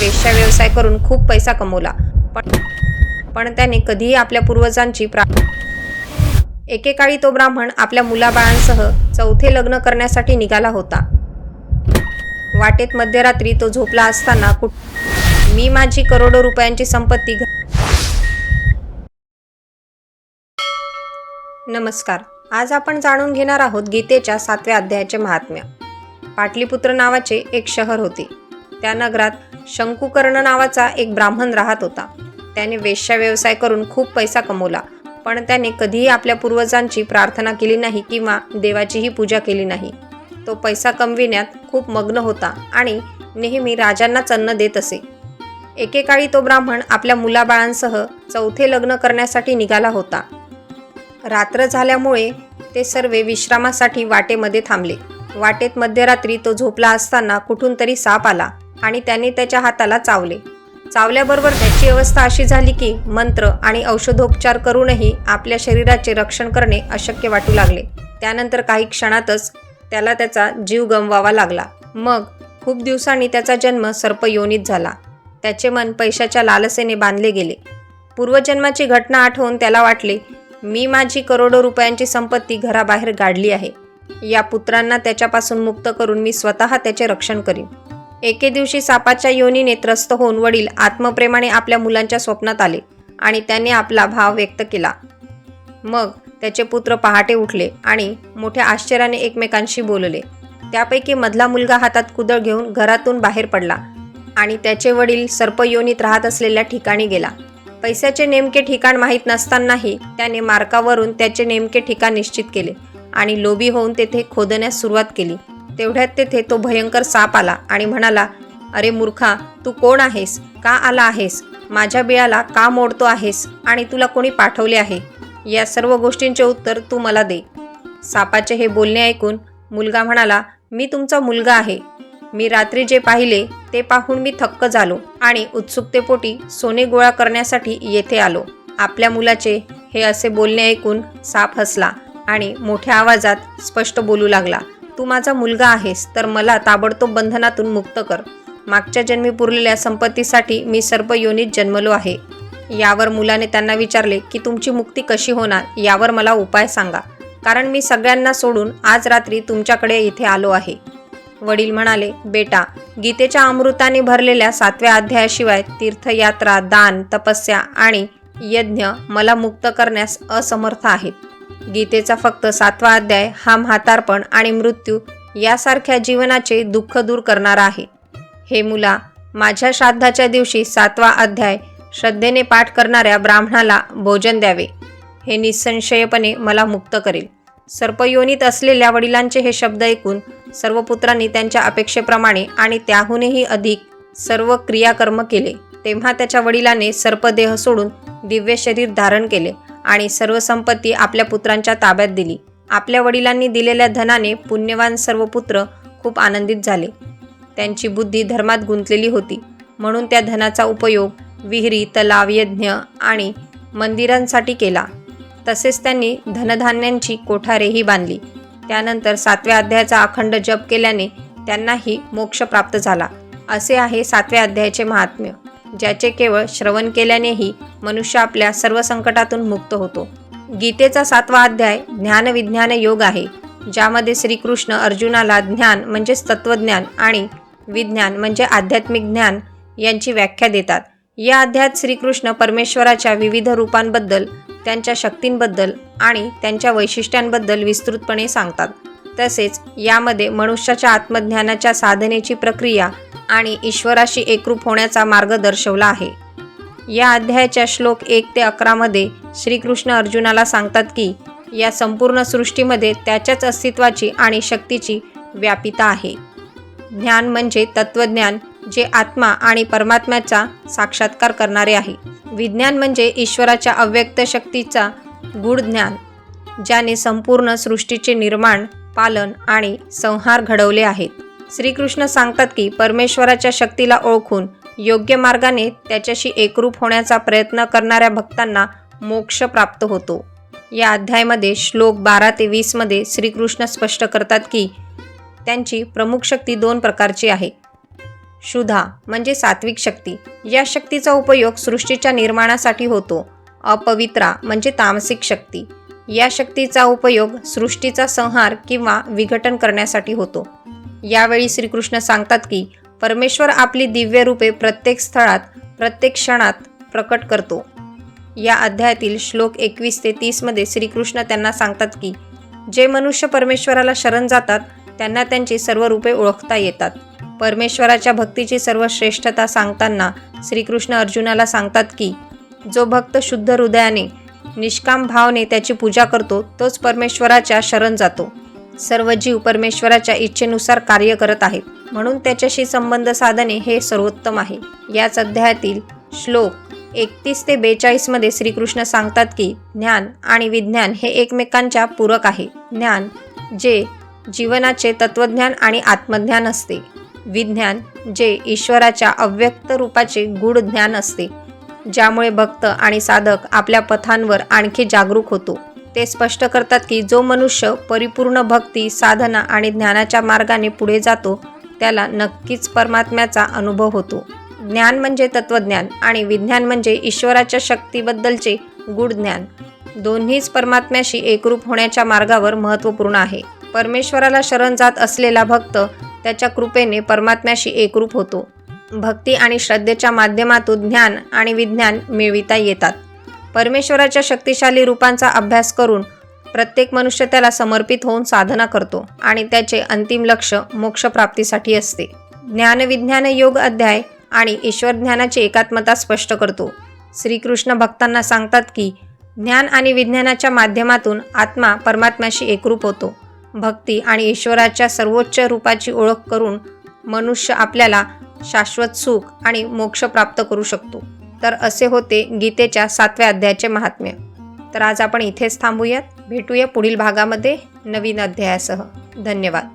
वेश्या व्यवसाय करून खूप पैसा कमवला. पण पण त्याने कधीही आपल्या पूर्वजांची प्रा एकेकाळी तो ब्राह्मण आपल्या मुलाबाळांसह चौथे लग्न करण्यासाठी निघाला होता. वाटेत मध्यरात्री तो झोपला असताना कुठ मी माझी करोडो रुपयांची संपत्ती घ नमस्कार. आज आपण जाणून घेणार आहोत गीतेच्या सातव्या अध्यायाचे महात्म्य. पाटलीपुत्र नावाचे एक शहर होते. त्या नगरात शंकुकर्ण नावाचा एक ब्राह्मण राहत होता. त्याने वेश्या व्यवसाय करून खूप पैसा कमवला पण त्याने कधीही आपल्या पूर्वजांची प्रार्थना केली नाही किंवा देवाचीही पूजा केली नाही. तो पैसा कमविण्यात खूप मग्न होता आणि नेहमी राजांनाच अन्न देत असे. एकेकाळी तो ब्राह्मण आपल्या मुलाबाळांसह चौथे लग्न करण्यासाठी निघाला होता. रात्र झाल्यामुळे ते सर्व विश्रामासाठी वाटेमध्ये थांबले. वाटेत मध्यरात्री तो झोपला असताना कुठून तरी साप आला. आणि त्याने त्याच्या हाताला चावले. चावल्याबरोबर त्याची अवस्था अशी झाली की मंत्र आणि औषधोपचार करूनही आपल्या शरीराचे रक्षण करणे अशक्य वाटू लागले. त्यानंतर काही क्षणातच त्याला त्याचा जीव गमवावा लागला. मग खूप दिवसांनी त्याचा जन्म सर्पयोनीत झाला. त्याचे मन पैशाच्या लालसेने बांधले गेले. पूर्वजन्माची घटना आठवून त्याला वाटले मी माझी करोडो रुपयांची संपत्ती घराबाहेर गाडली आहे. या पुत्रांना त्याच्यापासून मुक्त करून मी स्वतः त्याचे रक्षण करीन. एके दिवशी सापाच्या योनीने त्रस्त होऊन वडील आत्मप्रेमाने आपल्या मुलांच्या स्वप्नात आले आणि त्यांनी आपला भाव व्यक्त केला. मग त्याचे पुत्र पहाटे उठले आणि मोठ्या आश्चर्याने एकमेकांशी बोलले. त्यापैकी मधला मुलगा हातात कुदळ घेऊन घरातून बाहेर पडला आणि त्याचे वडील सर्पयोनीत राहत असलेल्या ठिकाणी गेला. पैशाचे नेमके ठिकाण माहीत नसतानाही त्याने मार्कावरून त्याचे नेमके ठिकाण निश्चित केले आणि लोभी होऊन तेथे खोदण्यास सुरुवात केली. तेवढ्यात तेथे तो भयंकर साप आला आणि म्हणाला अरे मूर्खा तू कोण आहेस? का आला आहेस? माझ्या बिळाला का मोडतो आहेस? आणि तुला कोणी पाठवले आहे? या सर्व गोष्टींचे उत्तर तू मला दे. सापाचे हे बोलणे ऐकून मुलगा म्हणाला मी तुमचा मुलगा आहे. मी रात्री जे पाहिले ते पाहून मी थक्क झालो आणि उत्सुकतेपोटी सोने गोळा करण्यासाठी येथे आलो. आपल्या मुलाचे हे असे बोलणे ऐकून साप हसला आणि मोठ्या आवाजात स्पष्ट बोलू लागला. तू माझा मुलगा आहेस तर मला ताबडतोब बंधनातून मुक्त कर. मागच्या जन्मी पुरलेल्या संपत्तीसाठी मी सर्प योनीत जन्मलो आहे. यावर मुलाने त्यांना विचारले की तुमची मुक्ती कशी होणार यावर मला उपाय सांगा. कारण मी सगळ्यांना सोडून आज रात्री तुमच्याकडे इथे आलो आहे. वडील म्हणाले बेटा गीतेच्या अमृताने भरलेल्या सातव्या अध्यायाशिवाय तीर्थयात्रा दान तपस्या आणि यज्ञ मला मुक्त करण्यास असमर्थ आहेत. गीतेचा फक्त सातवा अध्याय हा म्हातारपण आणि मृत्यू यासारख्या जीवनाचे दुःख दूर करणारा आहे. हे मुला माझ्या श्राद्धाच्या दिवशी सातवा अध्याय श्रद्धेने पाठ करणाऱ्या ब्राह्मणाला भोजन द्यावे. हे निसंशयपणे मला मुक्त करेल. सर्पयोनीत असलेल्या वडिलांचे हे शब्द ऐकून सर्व पुत्रांनी त्यांच्या अपेक्षेप्रमाणे आणि त्याहूनही अधिक सर्व क्रियाकर्म केले. तेव्हा त्याच्या वडिलाने सर्पदेह सोडून दिव्य शरीर धारण केले. आणि सर्व संपत्ती आपल्या पुत्रांच्या ताब्यात दिली. आपल्या वडिलांनी दिलेल्या धनाने पुण्यवान सर्व पुत्र खूप आनंदित झाले. त्यांची बुद्धी धर्मात गुंतलेली होती. म्हणून त्या धनाचा उपयोग विहिरी तलाव यज्ञ आणि मंदिरांसाठी केला. तसेच त्यांनी धनधान्यांची कोठारेही बांधली. त्यानंतर सातव्या अध्यायाचा अखंड जप केल्याने त्यांनाही मोक्ष प्राप्त झाला. असे आहे सातव्या अध्यायाचे महात्म्य. ज्याचे केवळ श्रवण केल्यानेही मनुष्य आपल्या सर्व संकटातून मुक्त होतो. गीतेचा सातवा अध्याय ज्ञानविज्ञान योग आहे ज्यामध्ये श्रीकृष्ण अर्जुनाला ज्ञान म्हणजेच तत्वज्ञान आणि विज्ञान म्हणजे आध्यात्मिक ज्ञान यांची व्याख्या देतात. या अध्यायात श्रीकृष्ण परमेश्वराच्या विविध रूपांबद्दल त्यांच्या शक्तींबद्दल आणि त्यांच्या वैशिष्ट्यांबद्दल विस्तृतपणे सांगतात. तसेच यामध्ये मनुष्याच्या आत्मज्ञानाच्या साधनेची प्रक्रिया आणि ईश्वराशी एकरूप होण्याचा मार्ग दर्शवला आहे. या अध्यायाच्या श्लोक एक ते अकरामध्ये श्रीकृष्ण अर्जुनाला सांगतात की या संपूर्ण सृष्टीमध्ये त्याच्याच अस्तित्वाची आणि शक्तीची व्यापिता आहे. ज्ञान म्हणजे तत्त्वज्ञान जे आत्मा आणि परमात्म्याचा साक्षात्कार करणारे आहे. विज्ञान म्हणजे ईश्वराच्या अव्यक्त शक्तीचा गूढ ज्ञान ज्याने संपूर्ण सृष्टीचे निर्माण पालन आणि संहार घडवले आहेत. श्रीकृष्ण सांगतात की परमेश्वराच्या शक्तीला ओळखून योग्य मार्गाने त्याच्याशी एकरूप होण्याचा प्रयत्न करणाऱ्या भक्तांना मोक्ष प्राप्त होतो. या अध्यायामध्ये श्लोक बारा ते वीसमध्ये श्रीकृष्ण स्पष्ट करतात की त्यांची प्रमुख शक्ती दोन प्रकारची आहे. शुधा म्हणजे सात्विक शक्ती. या शक्तीचा उपयोग सृष्टीच्या निर्माणासाठी होतो. अपवित्रा म्हणजे तामसिक शक्ती. या शक्तीचा उपयोग सृष्टीचा संहार किंवा विघटन करण्यासाठी होतो. यावेळी श्रीकृष्ण सांगतात की परमेश्वर आपली दिव्य रूपे प्रत्येक स्थळात प्रत्येक क्षणात प्रकट करतो. या अध्यायातील श्लोक एकवीस ते तीसमध्ये श्रीकृष्ण त्यांना सांगतात की जे मनुष्य परमेश्वराला शरण जातात त्यांना त्यांची सर्व रूपे ओळखता येतात. परमेश्वराच्या भक्तीची सर्व श्रेष्ठता सांगताना श्रीकृष्ण अर्जुनाला सांगतात की जो भक्त शुद्ध हृदयाने निष्काम भावने त्याची पूजा करतो तोच परमेश्वराच्या शरण जातो. सर्व जीव परमेश्वराच्या इच्छेनुसार कार्य करत आहेत. म्हणून त्याच्याशी संबंध साधणे हे सर्वोत्तम आहे. याच अध्यायातील श्लोक एकतीस ते बेचाळीसमध्ये श्रीकृष्ण सांगतात की ज्ञान आणि विज्ञान हे एकमेकांच्या पूरक आहे. ज्ञान जे जीवनाचे तत्वज्ञान आणि आत्मज्ञान असते. विज्ञान जे ईश्वराच्या अव्यक्त रूपाचे गूढ ज्ञान असते. ज्यामुळे भक्त आणि साधक आपल्या पथांवर आणखी जागरूक होतो. ते स्पष्ट करतात की जो मनुष्य परिपूर्ण भक्ती साधना आणि ज्ञानाच्या मार्गाने पुढे जातो त्याला नक्कीच परमात्म्याचा अनुभव होतो. ज्ञान म्हणजे तत्वज्ञान आणि विज्ञान म्हणजे ईश्वराच्या शक्तीबद्दलचे गूढ ज्ञान. दोन्हीच परमात्म्याशी एकरूप होण्याच्या मार्गावर महत्त्वपूर्ण आहे. परमेश्वराला शरण जात असलेला भक्त त्याच्या कृपेने परमात्म्याशी एकरूप होतो. भक्ती आणि श्रद्धेच्या माध्यमातून ज्ञान आणि विज्ञान मिळविता येतात. परमेश्वराच्या शक्तिशाली रूपांचा अभ्यास करून प्रत्येक मनुष्य त्याला समर्पित होऊन साधना करतो आणि त्याचे अंतिम लक्ष मोक्षप्राप्तीसाठी असते. ज्ञानविज्ञान योग अध्याय आणि ईश्वर ज्ञानाची एकात्मता स्पष्ट करतो. श्रीकृष्ण भक्तांना सांगतात की ज्ञान आणि विज्ञानाच्या माध्यमातून आत्मा परमात्म्याशी एकरूप होतो. भक्ती आणि ईश्वराच्या सर्वोच्च रूपाची ओळख करून मनुष्य आपल्याला शाश्वत सुख आणि मोक्ष प्राप्त करू शकतो. तर असे होते गीतेच्या सातव्या अध्यायाचे महात्म्य. तर आज आपण इथेच थांबूयात. भेटूया पुढील भागामध्ये नवीन अध्यायासह. धन्यवाद.